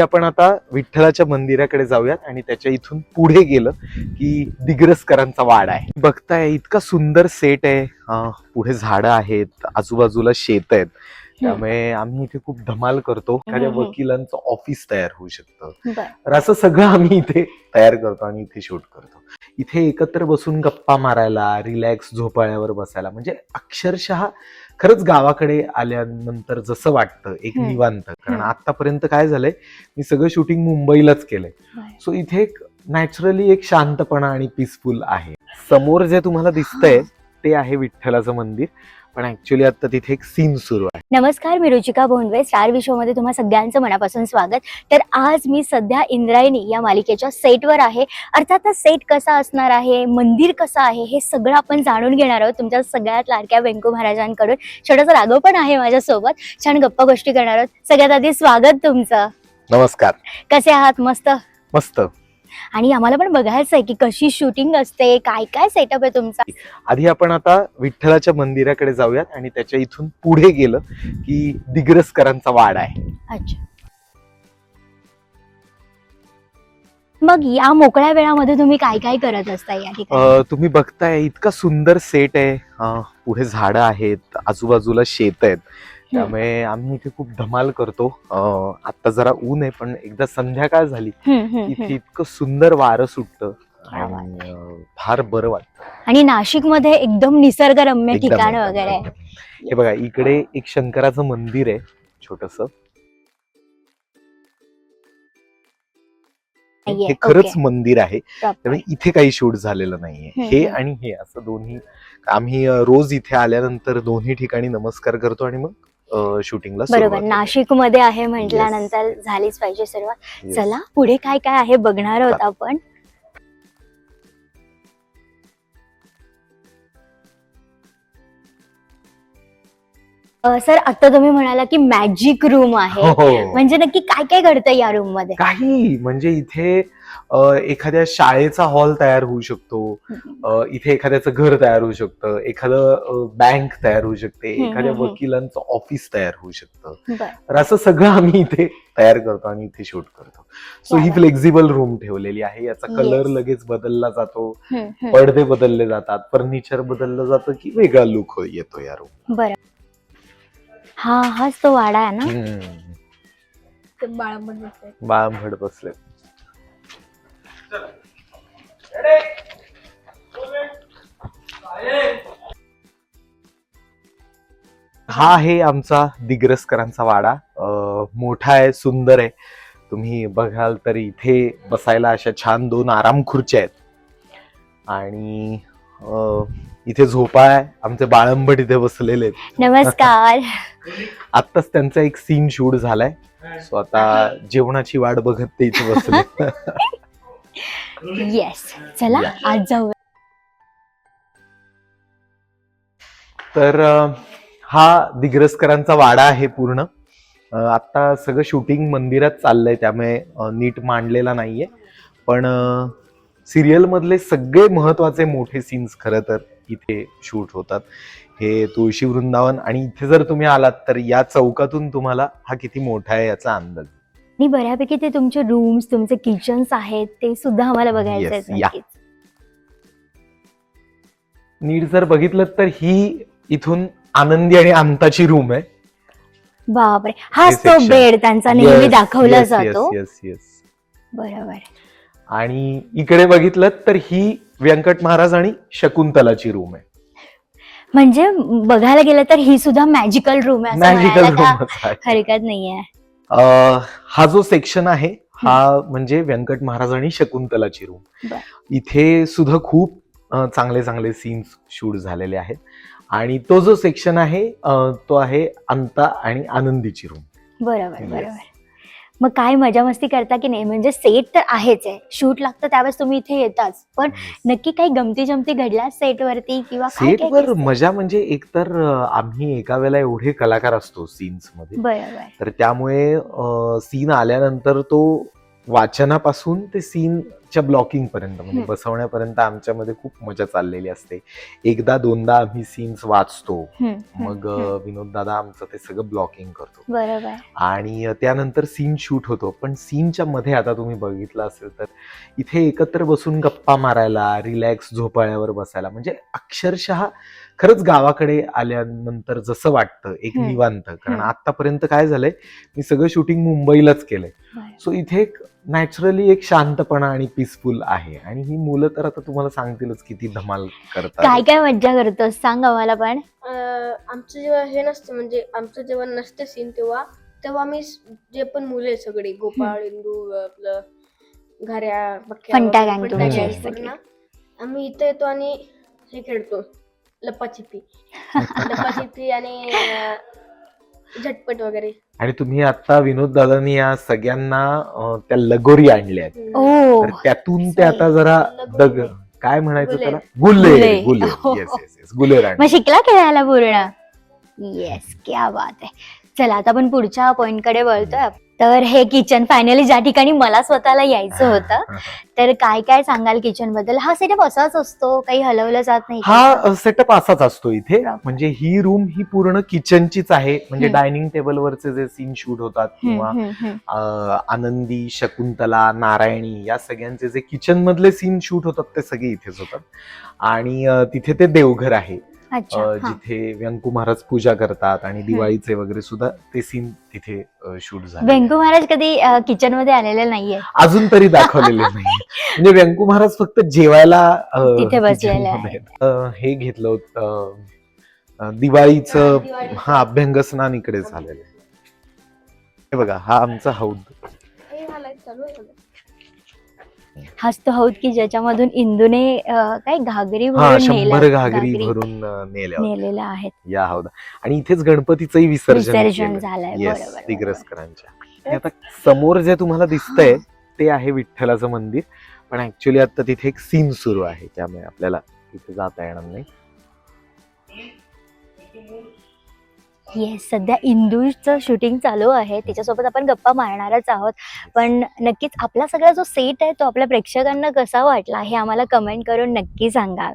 आपण आता विठ्ठलाच्या मंदिराकडे जाऊयात आणि त्याच्या इथून पुढे गेलं की दिग्रसकरांचा वाडा आहे. बघताय इतका सुंदर सेट आहे. पुढे झाडं आहेत आजूबाजूला शेत आहेत. त्यामुळे आम्ही इथे खूप धमाल करतो. एखाद्या. वकिलांचं ऑफिस तयार होऊ शकतं. तर असं सगळं आम्ही इथे तयार करतो आणि इथे शूट करतो. इथे एकत्र बसून गप्पा मारायला रिलॅक्स झोपाळ्यावर बसायला म्हणजे अक्षरशः खरंच गावाकडे आल्यानंतर जसं वाटतं एक हम्म. निवांत. कारण हम्म. आतापर्यंत काय झालंय मी सगळं शूटिंग मुंबईलाच केलंय. सो इथे एक नॅचरली एक शांतपणा आणि पीसफुल आहे. समोर जे तुम्हाला दिसतंय ते आहे विठ्ठलाचं मंदिर. पण ऍक्च्युली आता तिथे एक सीन सुरू आहे. नमस्कार मी रुचिका भोंडवे स्टार विश्वमध्ये तुम्हा सगळ्यांचं मनापासून स्वागत. तर आज मी सध्या इंद्रायणी या मालिकेच्या सेटवर आहे. अर्थातच सेट कसा असणार आहे मंदिर कसं आहे हे सगळं आपण जाणून घेणार आहोत तुमच्या सगळ्यात लाडक्या वेंकू महाराजांकडून. छोटासा राघव पण आहे माझ्यासोबत. छान गप्पा गोष्टी करणार आहोत. सगळ्यात आधी स्वागत तुमचं. नमस्कार. कसे आहात? मस्त? मस्त. आणि आम्हाला पण बघायचं आहे की कशी शूटिंग असते काय काय सेटअप आहे तुमचा. आधी आपण आता विठ्ठलाच्या मंदिराकडे जाऊयात आणि त्याच्या इथून पुढे गेलं की दिग्रसकरांचा वाडा आहे. अच्छा. मग या मोकळ्या वेळामध्ये तुम्ही काय काय करत असता या ठिकाणी? अं, तुम्ही बघताय इतका सुंदर सेट आहे. अं, पुढे झाडं आहेत आजूबाजूला शेत आहेत. त्यामुळे आम्ही इथे खूप धमाल करतो आता जरा ऊन आहे पण एकदा संध्याकाळ झाली इथे. इतकं सुंदर वारं सुटतं फार बरं वाटतं आणि नाशिकमध्ये एकदम निसर्गरम्य ठिकाण वगैरे. हे बघा इकडे एक शंकराचं मंदिर आहे छोटस. हे खरंच. मंदिर आहे. त्यामुळे इथे काही शूट झालेलं नाहीये हे. आणि हे असं दोन्ही आम्ही रोज इथे आल्यानंतर दोन्ही ठिकाणी नमस्कार करतो आणि मग शूटिंगला बरोबर. नाशिकमध्ये आहे म्हटल्यानंतर झालीच पाहिजे सुरुवात. चला पुढे काय काय आहे बघणार आहोत आपण? सर आता तुम्ही म्हणाला की मॅजिक रूम आहे. हो म्हणजे नक्की काय काय घडतं या रूममध्ये? काही. म्हणजे इथे एखाद्या शाळेचा हॉल तयार होऊ शकतो. इथे एखाद्याचं घर तयार होऊ शकतं. एखादं बँक तयार होऊ शकते. एखाद्या. वकिलांचं ऑफिस तयार होऊ शकतं. तर असं सगळं आम्ही इथे तयार करतो आणि इथे शूट करतो. सो ही. फ्लेक्झिबल रूम ठेवलेली आहे. याचा. कलर लगेच बदलला जातो. पडदे बदलले जातात. फर्निचर बदललं जातं की वेगळा लुक येतो या रूम बरं. हा हाच तो वाडा आहे ना? बाळंभड बसले हा आहे आमचा दिग्रसकरांचा वाडा. मोठा आहे सुंदर आहे. तुम्ही बघाल तर इथे बसायला अशा छान दोन आराम खुर्च्या आहेत. आणि इथे झोपा आहे. आमचे बाळंबट इथे बसलेले आहेत. नमस्कार. आत्ताच त्यांचा एक सीन शूट झालाय. सो आता जेवणाची वाट बघत ते इथे बसले. येस चला Yeah. आज जाऊ. तर अं, हा दिग्रसकरांचा वाडा आहे पूर्ण. अं, आता सगळं शूटिंग मंदिरात चाललंय त्यामुळे अं, नीट मांडलेला नाहीये. पण सिरियल मधले सगळे महत्त्वाचे मोठे सीन्स खरं तर इथे शूट होतात. हे तुळशी वृंदावन आणि इथे जर तुम्ही आलात तर या चौकातून तुम्हाला हा किती मोठा आहे याचा अंदाज. आणि बऱ्यापैकी ते तुमचे रूम्स तुमचे किचन्स आहेत ते सुद्धा आम्हाला बघायचे Yes, आहेत या. नक्कीच. नीट जर बघितलं तर ही इथून आनंदी आणि अंताची रूम आहे बापरे हाच हे तो. बेड त्यांचा नेहमी Yes, दाखवला yes, जातो yes, yes, yes. बरोबर आणि इकडे बघितलं तर ही व्यंकट महाराज आणि शकुंतलाची रूम आहे म्हणजे बघायला गेलं तर ही सुद्धा मॅजिकल रूम आहे असं मॅजिकल म्हणायला काय रूम हरकत नाहीये हा जो सेक्शन आहे हा म्हणजे व्यंकट महाराज आणि शकुंतलाची रूम. इथे सुद्धा खूप चांगले चांगले सीन्स शूट झालेले आहेत. आणि तो जो सेक्शन आहे तो आहे अंता आणि आनंदीची रूम बरोबर. बरोबर. मग काय मजा मस्ती करता की नाही? म्हणजे सेट तर आहेच आहे. शूट लागतं त्यावेळेस तुम्ही इथे येताच. पण नक्की काही गमती जमती घडल्या सेट वरती किंवा काय काय सेटवर केलं? मजा म्हणजे एकतर अं, आम्ही एका वेळेला एवढे कलाकार असतो सीन्समध्ये. तर त्यामुळे सीन आल्यानंतर तो वाचनापासून ते सीन लाईटच्या ब्लॉकिंग पर्यंत म्हणजे. बसवण्यापर्यंत आमच्यामध्ये खूप मजा चाललेली असते एकदा दोनदा आम्ही सीन्स वाचतो मग. विनोद दादा आमचं ते सगळं ब्लॉकिंग करतो बरोबर आणि त्यानंतर सीन शूट होतो पण सीनच्या मध्ये आता तुम्ही बघितलं असेल तर इथे एकत्र बसून गप्पा मारायला रिलॅक्स झोपाळ्यावर बसायला म्हणजे अक्षरशः खरंच गावाकडे आल्यानंतर जसं वाटतं एक. निवांत कारण. आतापर्यंत काय झालंय मी सगळं शूटिंग मुंबईलाच केलंय. सो इथे एक नॅचरली एक शांतपणा आणि पीसफुल आहे. आणि ही मुलं तर आता तुम्हाला सांगतीलच किती धमाल काय करतात. काय मज्जा करतोस? सांग आम्हाला पण. अं, आमचं जेव्हा हे नसतं म्हणजे आमचं जेव्हा नसतं सीन तेव्हा तेव्हा आम्ही स- जे पण मुलं आहे सगळी गोपाळ इंदू आपलं घऱ्या बक्या फंटा वगैरे, gang फंटा तुमची gang सगळी. पूर्ण. आम्ही इथे येतो आणि हे खेळतो लपाछिपी. लपाछिपी आणि अं, झटपट वगैरे. आणि तुम्ही आता विनोद दादानी या सगळ्यांना त्या लगोरी आणल्या आहेत. ओ तर त्यातून ते आता जरा दग. काय म्हणायचं गुले. त्याला? गुल्ले गुले. गुले हो. येस येस येस गुले राणी मग शिकला खेळायला पूर्ण येस क्या बात आहे. चला आता आपण पुढच्या पॉइंटकडे वळतोय. तर हे किचन फायनली ज्या ठिकाणी मला स्वतःला यायचं होतं तर काय काय सांगाल किचनबद्दल? हा सेटअप असाच असतो काही हलवलं जात नाही? हा सेटअप असाच असतो इथे. म्हणजे ही रूम ही पूर्ण किचनचीच आहे. म्हणजे. डायनिंग टेबलवरचे जे सीन शूट होतात किंवा आनंदी शकुंतला नारायणी या सगळ्यांचे जे किचन मधले सीन शूट होतात ते सगळे इथेच होतात. आणि तिथे ते देवघर आहे. अच्छा अ, हा. जिथे व्यंकू महाराज पूजा करतात आणि दिवाळीचे वगैरे सुद्धा ते सीन तिथे शूट झाले व्यंकू महाराज कधी किचनमध्ये आलेले नाहीये अजून तरी दाखवलेले नाही म्हणजे व्यंकू महाराज फक्त जेवायला अ, तिथे बसलेले kitchen मध्ये आहेत. अ, हे घेतलं होतं अ, दिवाळीचं हा, दिवाळीचं. हा अभ्यंग स्नान इकडे झालेलं आहे. हे बघा हा आमचा हौद हे चालू आहे? हाच तो हौद की ज्याच्यामधून इंदूने काय घागरी हा भरून शंभर घागरी भरून नेलेल्या आहेत. या हौदा आणि इथेच गणपतीचंही विसर्जन. झालंय. दिग्रसकरांच्या आता समोर जे तुम्हाला दिसतंय ते आहे विठ्ठलाचं मंदिर. पण ऍक्च्युली आता तिथे एक सीन सुरू आहे. त्यामुळे आपल्याला तिथे जाता येणार नाही. येस सध्या इंदूरचं शूटिंग चालू आहे. त्याच्यासोबत आपण गप्पा मारणारच आहोत. पण नक्कीच आपला सगळा जो सेट आहे तो आपल्या प्रेक्षकांना कसा वाटला हे आम्हाला कमेंट करून नक्की सांगा